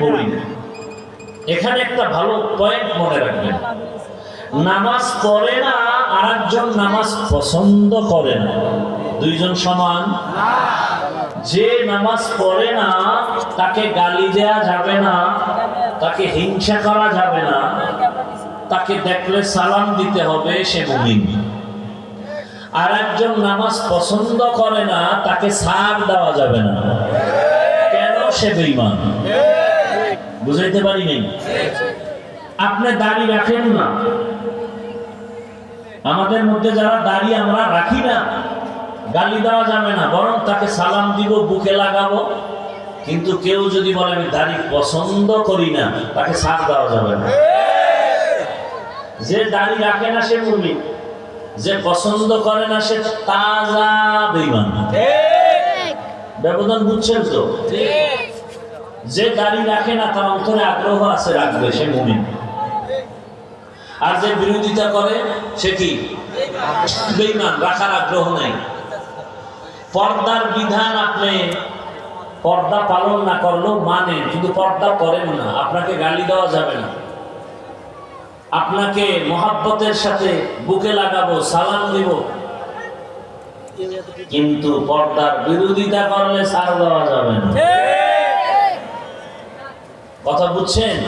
পড়ি। এখানে একটা ভালো পয়েন্ট মনে রাখবেন। নামাজ পড়ে না আর একজন নামাজ পছন্দ করে না। দুইজন সমান? যে নামাজ পড়ে না, তাকে গালি দেয়া যাবে না, তাকে হিংসা করা যাবে না, তাকে দেখলে সালাম দিতে হবে, সে মুমিন। আর একজন নামাজ পছন্দ করে না, তাকে সার দেওয়া যাবে না। কেন সে বেইমান বুঝাইতে পারি নাই। আপনি দাড়ি রাখেন না। আমাদের মধ্যে যারা দাড়ি আমরা রাখি না গালি দেওয়া যাবে না বরং তাকে সালাম দিব বুকে লাগাবো। কিন্তু কেউ যদি বলে আমি দাড়ি পছন্দ করি না তাকে সাথ দেওয়া যাবে না। যে দাড়ি রাখে না সে মুমি যে পছন্দ করে না সে তাজা বেইমান ব্যবধান বুঝছেন তো? যে দাড়ি রাখে না, তার অন্তরে আগ্রহ আছে রাখবে, সে মুমিন। আর যে বিরোধিতা করে, সে কি? বেইমান রাখার আগ্রহ নাই। পর্দার বিধান আপনি পর্দা পালন না করলেও মানেন কিন্তু পর্দা করেন না, আপনাকে গালি দেওয়া যাবে না। আপনাকে মহাব্বতের সাথে বুকে লাগাবো, সালাম দিব। কিন্তু পর্দার বিরোধিতা করলে সার দেওয়া যাবে না। কথা বুঝছেন?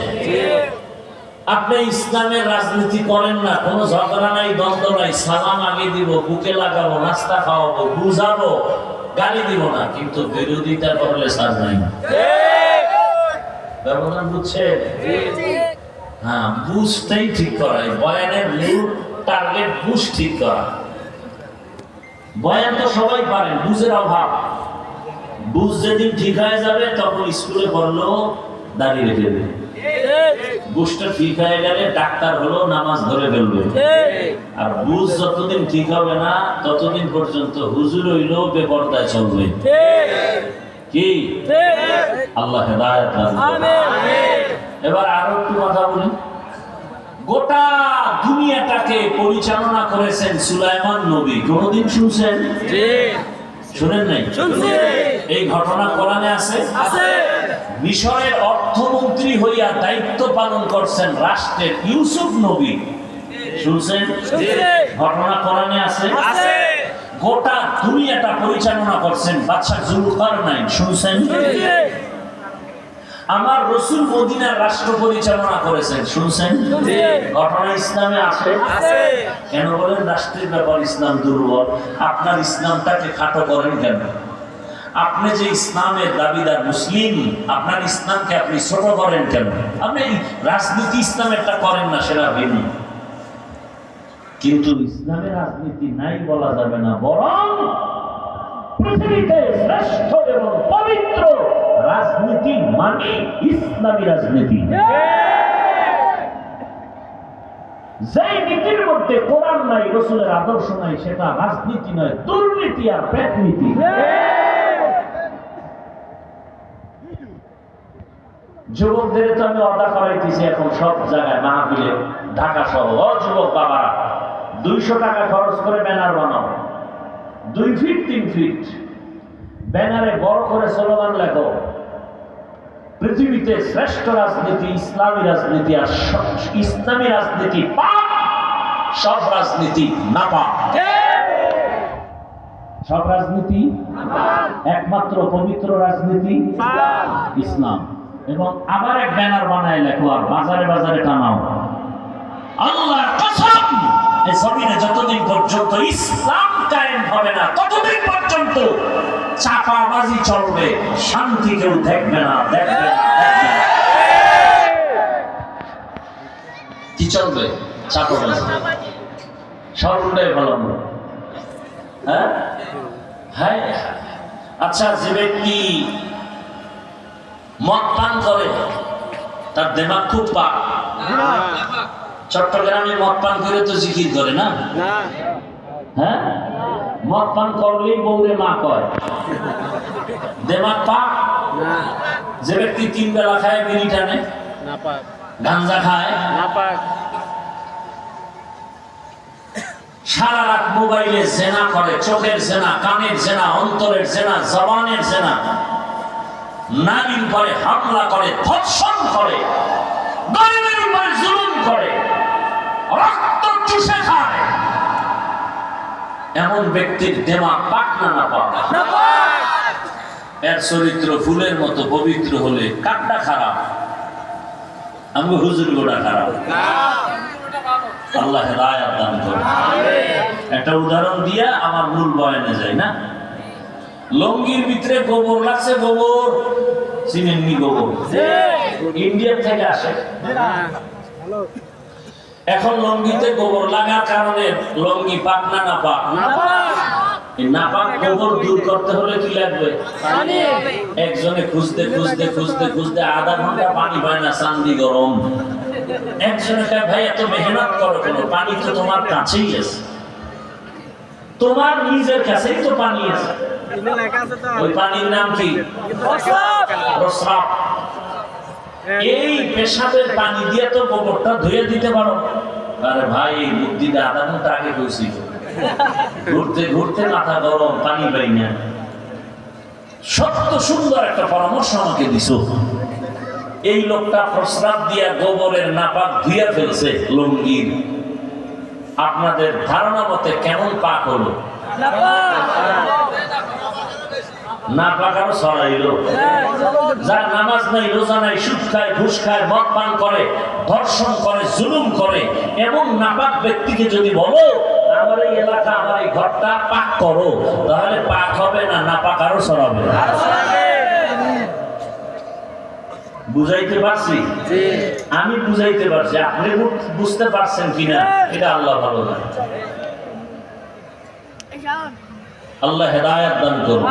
আপনি ইসলামের রাজনীতি করেন না, কোনো ঝগড়া নাই, দ্বন্দ্ব নাই, সালাম আগে দিব, বুকে লাগাবো, নাস্তা খাওয়াবো, বুঝাবো, গালি দিব না, কিন্তু বিরোধিতা করলে সার নাই। ব্যবধান হ্যাঁ ঠিক করা বয়ানের মূল টার্গেট বুঝ ঠিক করা। বয়ান তো সবাই পারেন বুঝের অভাব। বুঝ যেদিন ঠিক হয়ে যাবে, তখন স্কুলে পড়লেও দাঁড়িয়ে রেখে দেবে। ঠিক হয়ে গেলে ডাক্তার হলো নামাজ ধরে ফেলবে। আর বুঝ যতদিন ঠিক হবে না, ততদিন পর্যন্ত হুজুর হইলেও চলবে। কি? আল্লাহ এবার আরও একটু কথা বলি। গোটা দুনিয়াটাকে পরিচালনা করেছেন সুলাইমান নবী। কোনদিন শুনছেন? শুনেন নাই? এই ঘটনা কোরআনে আছে? মিশরের অর্থমন্ত্রী হইয়া দায়িত্ব পালন করছেন রাষ্ট্রের ইউসুফ নবী। শুনছেন? ঘটনা কোরআনে আছে? গোটা দুনিয়াটা পরিচালনা করছেন বাচ্চা জুলকার নাই শুনছেন? আমার রসুল মদিনার রাষ্ট্র পরিচালনা করেছেন। শুনছেন? ঘটনা ইসলামে আছে কেন বলেন? রাষ্ট্রের ব্যাপার ইসলাম দুর্বল। আপনার ইসলামটাকে খাটো করেন কেন? আপনি যে ইসলামের দাবিদার মুসলিম আপনার ইসলামকে আপনি ছোট করেন কেন? আপনি রাজনীতি ইসলামেরটা করেন না সেটা ভিন্ন কিন্তু ইসলামের রাজনীতি নাই বলা যাবে না বরং পৃথিবীতে শ্রেষ্ঠ এবং পবিত্র রাজনীতি মানে ইসলামী রাজনীতি। নীতির মধ্যে কোরআন নাই, রসুলের আদর্শ নাই, সেটা রাজনীতি নয়, দুর্নীতি আর যুবকদের তো আমি অদা করাইতেছি এখন সব জায়গায়, মাহফিলে, ঢাকা সহ যুবক বাবারা, দুইশো টাকা খরচ করে ব্যানার বানাও। দুই ফিট তিন ফিট ব্যানারে বড় করে স্লোগান লেখো, পৃথিবীতে শ্রেষ্ঠ রাজনীতি, ইসলামী রাজনীতি আর ইসলামী রাজনীতি সব রাজনীতি না সব রাজনীতি একমাত্র পবিত্র রাজনীতি ইসলাম। এবং আবার এক ব্যানার বানায় লেখো, আর বাজারে বাজারে টানাও। আল্লাহ কসম এই জমিনে যতদিন পর্যন্ত ইসলাম কায়েম হবে না। ততদিন পর্যন্ত চাপাবাজি চলবে শান্তি কেউ দেখবে না দেখবে না, কি চলবে চাপাবাজি? সর্বদাই ভালো হ্যাঁ? হ্যাঁ আচ্ছা যে ব্যক্তি মদ পান করে তার দেমাগ খুব পাক। চট্টগ্রামে মদ পান করে তো জিকির করে না। হ্যাঁ? মদ পান করলেই বৌরে মা কয়। দেমাগ পাক যে ব্যক্তি তিন বেলা খায় বিড়ি টানে গাঞ্জা খায় সারা রাত মোবাইলে জেনা করে চোখের জেনা কানের জেনা অন্তরের জেনা জবানের জেনা। নারীর উপরে হামলা করে ধর্ষণ করে গরিবের উপরে জুলুম করে রক্ত চুষে খায়। এমন ব্যক্তির দেমা পাক না না পাক এর চরিত্র ফুলের মতো পবিত্র হলে কাঠটা খারাপ। আমি হুজুর গোটা খারাপ। আল্লাহ রায়াত দান করে একটা উদাহরণ দিয়া আমার মূল বয়ানে যায় না? লঙ্গির ভিতরে গোবর লাগছে গোবর। চিনেননি গোবর? ইন্ডিয়া থেকে আসে। এখন লঙ্গিতে গোবর লাগার কারণে লঙ্গি পাক না না পাক? নাপাক গোবর দূর করতে হলে কি লাগবে? একজনে খুঁজতে খুঁজতে খুঁজতে খুঁজতে আধা ঘণ্টা পানি পায় না চান্দি গরম। একজনে ভাই এত মেহনত করো কেন? পানি তো তোমার কাছেই আছে। তোমার নিজের কাছেই তো পানি আছে। ওই পানির নাম কি? প্রস্রাব এই পেশাবের পানি দিয়ে তো গোবরটা ধুয়ে দিতে পারো। আরে ভাই এই বুদ্ধিটা আধা ঘণ্টা আগে কইছিল ঘুরতে ঘুরতে মাথা গরম পানি পাই না। সত্য সুন্দর একটা পরামর্শ আমাকে দিছো। এই লোকটা প্রস্রাব দিয়া গোবরের নাপাক ধুইয়া ফেলছে লঙ্গির। আপনাদের ধারণা মতে কেমন পাক হলো? না পাক আরও ছড়াইলো যার নামাজ নাই রোজা নাই সুদ খায় ঘুষ খায় মদ পান করে ধর্ষণ করে জুলুম করে এমন নাপাক ব্যক্তিকে যদি বলো আমার এই এলাকা আমার এই ঘরটা পাক করো তাহলে পাক হবে না নাপাক আরও ছড়াবে। বুঝাইতে পারছি? আমি বুঝাইতে পারছি আপনি বুঝতে পারছেন কিনা এটা আল্লাহ ভালো জানে। আল্লাহ হেদায়াত দান করুন।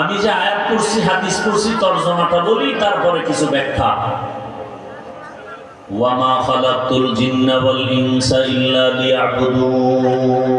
আমি যে আয়াত করছি হাদিস করছি তর্জমাটা বলি, তারপরে কিছু ব্যাখ্যা। ওয়ামা খালাতুল জিন্না ওয়াল ইনসা ইল্লা লিয়াবুদুন।